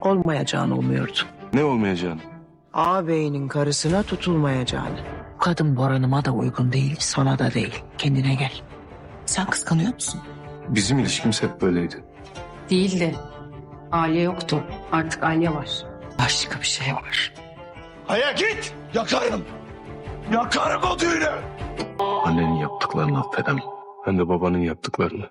olmayacağını umuyordu. Ne olmayacağını. Ağabeyinin karısına tutulmayacağını. Bu kadın Boran'ıma da uygun değil, sana da değil. Kendine gel. Sen kıskanıyor musun? Bizim ilişkimiz hep böyleydi. Değildi. Aliye yoktu. Artık Aliye var. Başka bir şey var. Aya git! Yakarım! Yakarım o düğünü! Annenin yaptıklarını affedemem. Ben de babanın yaptıklarını.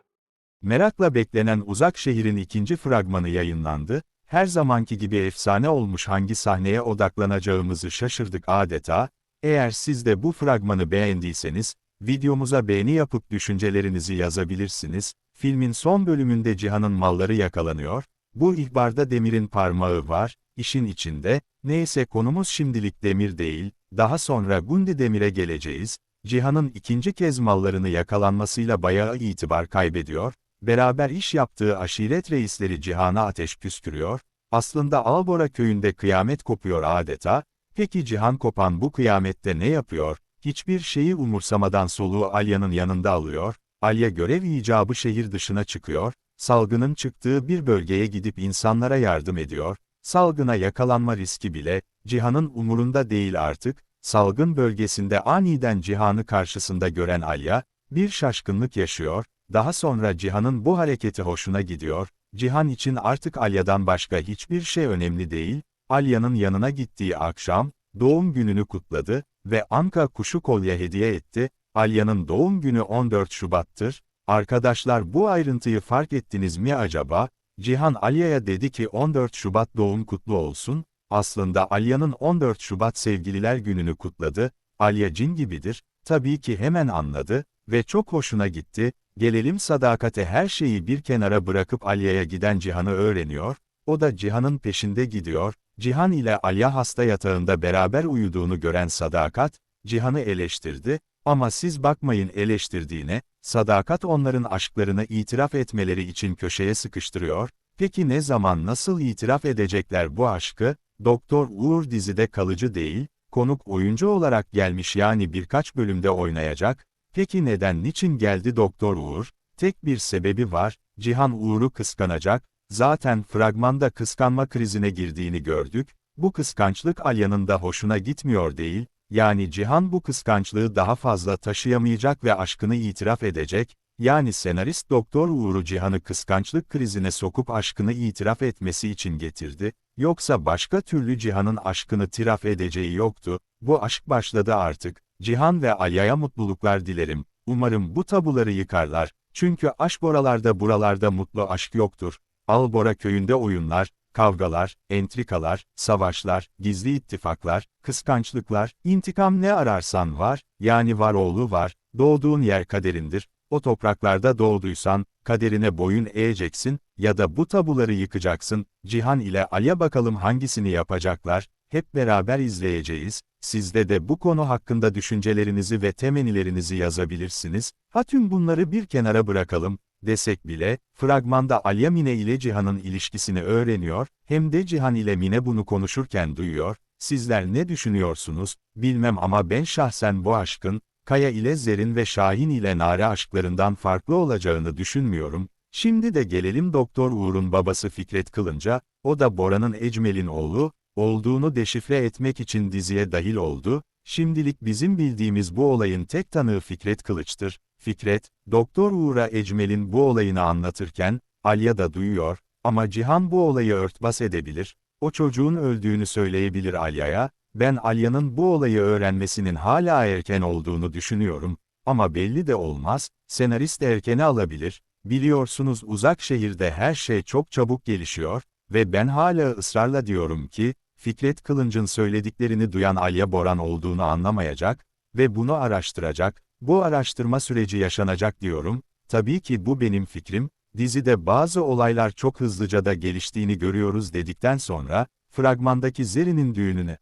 Merakla beklenen Uzak Şehir'in ikinci fragmanı yayınlandı. Her zamanki gibi efsane olmuş hangi sahneye odaklanacağımızı şaşırdık adeta. Eğer siz de bu fragmanı beğendiyseniz, videomuza beğeni yapıp düşüncelerinizi yazabilirsiniz. Filmin son bölümünde Cihan'ın malları yakalanıyor. Bu ihbarda Demir'in parmağı var, işin içinde. Neyse konumuz şimdilik Demir değil, daha sonra Gundi Demir'e geleceğiz. Cihan'ın ikinci kez mallarını yakalanmasıyla bayağı itibar kaybediyor. Beraber iş yaptığı aşiret reisleri Cihan'a ateş püskürüyor. Aslında Albora köyünde kıyamet kopuyor adeta. Peki Cihan kopan bu kıyamette ne yapıyor? Hiçbir şeyi umursamadan soluğu Alya'nın yanında alıyor. Alya görev icabı şehir dışına çıkıyor. Salgının çıktığı bir bölgeye gidip insanlara yardım ediyor. Salgına yakalanma riski bile, Cihan'ın umurunda değil artık. Salgın bölgesinde aniden Cihan'ı karşısında gören Alya, bir şaşkınlık yaşıyor. Daha sonra Cihan'ın bu hareketi hoşuna gidiyor. Cihan için artık Alya'dan başka hiçbir şey önemli değil. Alya'nın yanına gittiği akşam, doğum gününü kutladı ve Anka kuşu kolye hediye etti. Alya'nın doğum günü 14 Şubat'tır. Arkadaşlar bu ayrıntıyı fark ettiniz mi acaba? Cihan Alya'ya dedi ki 14 Şubat doğum kutlu olsun. Aslında Alya'nın 14 Şubat sevgililer gününü kutladı. Alya cin gibidir. Tabii ki hemen anladı ve çok hoşuna gitti. Gelelim sadakate her şeyi bir kenara bırakıp Alya'ya giden Cihan'ı öğreniyor. O da Cihan'ın peşinde gidiyor. Cihan ile Alya hasta yatağında beraber uyuduğunu gören Sadakat, Cihan'ı eleştirdi. Ama siz bakmayın eleştirdiğine, Sadakat onların aşklarını itiraf etmeleri için köşeye sıkıştırıyor. Peki ne zaman nasıl itiraf edecekler bu aşkı? Doktor Uğur dizide kalıcı değil, konuk oyuncu olarak gelmiş yani birkaç bölümde oynayacak. Peki neden niçin geldi Doktor Uğur? Tek bir sebebi var, Cihan Uğur'u kıskanacak, zaten fragmanda kıskanma krizine girdiğini gördük, bu kıskançlık Alya'nın da hoşuna gitmiyor değil, yani Cihan bu kıskançlığı daha fazla taşıyamayacak ve aşkını itiraf edecek, yani senarist Doktor Uğur'u Cihan'ı kıskançlık krizine sokup aşkını itiraf etmesi için getirdi, yoksa başka türlü Cihan'ın aşkını tiraf edeceği yoktu, bu aşk başladı artık, Cihan ve Alya'ya mutluluklar dilerim, umarım bu tabuları yıkarlar, çünkü aşk oralarda buralarda mutlu aşk yoktur, Albora köyünde oyunlar, kavgalar, entrikalar, savaşlar, gizli ittifaklar, kıskançlıklar, intikam ne ararsan var, yani var oğlu var, doğduğun yer kaderindir, o topraklarda doğduysan, kaderine boyun eğeceksin, ya da bu tabuları yıkacaksın, Cihan ile Alya bakalım hangisini yapacaklar, hep beraber izleyeceğiz, sizde de bu konu hakkında düşüncelerinizi ve temennilerinizi yazabilirsiniz, ha tüm bunları bir kenara bırakalım, desek bile, fragmanda Alya Mine ile Cihan'ın ilişkisini öğreniyor, hem de Cihan ile Mine bunu konuşurken duyuyor, sizler ne düşünüyorsunuz, bilmem ama ben şahsen bu aşkın, Kaya ile Zerin ve Şahin ile Nare aşklarından farklı olacağını düşünmüyorum, şimdi de gelelim Doktor Uğur'un babası Fikret Kılınca, o da Bora'nın Ecmel'in oğlu, olduğunu deşifre etmek için diziye dahil oldu, şimdilik bizim bildiğimiz bu olayın tek tanığı Fikret Kılıç'tır, Fikret, Doktor Uğur'a Ecmel'in bu olayını anlatırken, Alya da duyuyor, ama Cihan bu olayı örtbas edebilir, o çocuğun öldüğünü söyleyebilir Alya'ya, ben Alya'nın bu olayı öğrenmesinin hala erken olduğunu düşünüyorum, ama belli de olmaz, senarist erkene alabilir, biliyorsunuz uzak şehirde her şey çok çabuk gelişiyor, ve ben hala ısrarla diyorum ki, Fikret Kılınç'ın söylediklerini duyan Alya Boran olduğunu anlamayacak ve bunu araştıracak, bu araştırma süreci yaşanacak diyorum, tabii ki bu benim fikrim, dizide bazı olaylar çok hızlıca da geliştiğini görüyoruz dedikten sonra, fragmandaki Zeri'nin düğününe.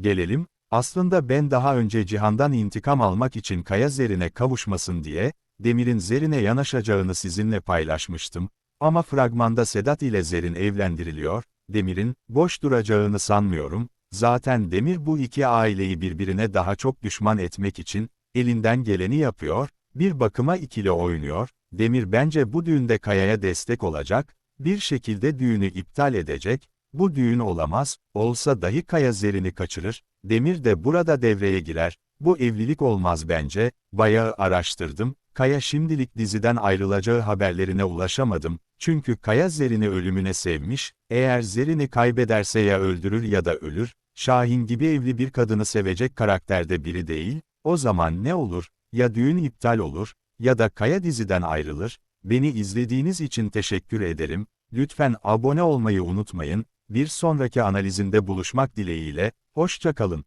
Gelelim, aslında ben daha önce Cihan'dan intikam almak için Kaya Zerin'e kavuşmasın diye, Demir'in Zerin'e yanaşacağını sizinle paylaşmıştım, ama fragmanda Sedat ile Zerin evlendiriliyor, Demir'in, boş duracağını sanmıyorum, zaten Demir bu iki aileyi birbirine daha çok düşman etmek için, elinden geleni yapıyor, bir bakıma ikili oynuyor, Demir bence bu düğünde Kaya'ya destek olacak, bir şekilde düğünü iptal edecek, Bu düğün olamaz, olsa dahi Kaya Zerrin'i kaçırır, Demir de burada devreye girer, bu evlilik olmaz bence, bayağı araştırdım, Kaya şimdilik diziden ayrılacağı haberlerine ulaşamadım, çünkü Kaya Zerrin'i ölümüne sevmiş, eğer Zerrin'i kaybederse ya öldürür ya da ölür, Şahin gibi evli bir kadını sevecek karakterde biri değil, o zaman ne olur, ya düğün iptal olur, ya da Kaya diziden ayrılır, beni izlediğiniz için teşekkür ederim, lütfen abone olmayı unutmayın, bir sonraki analizinde buluşmak dileğiyle, hoşça kalın.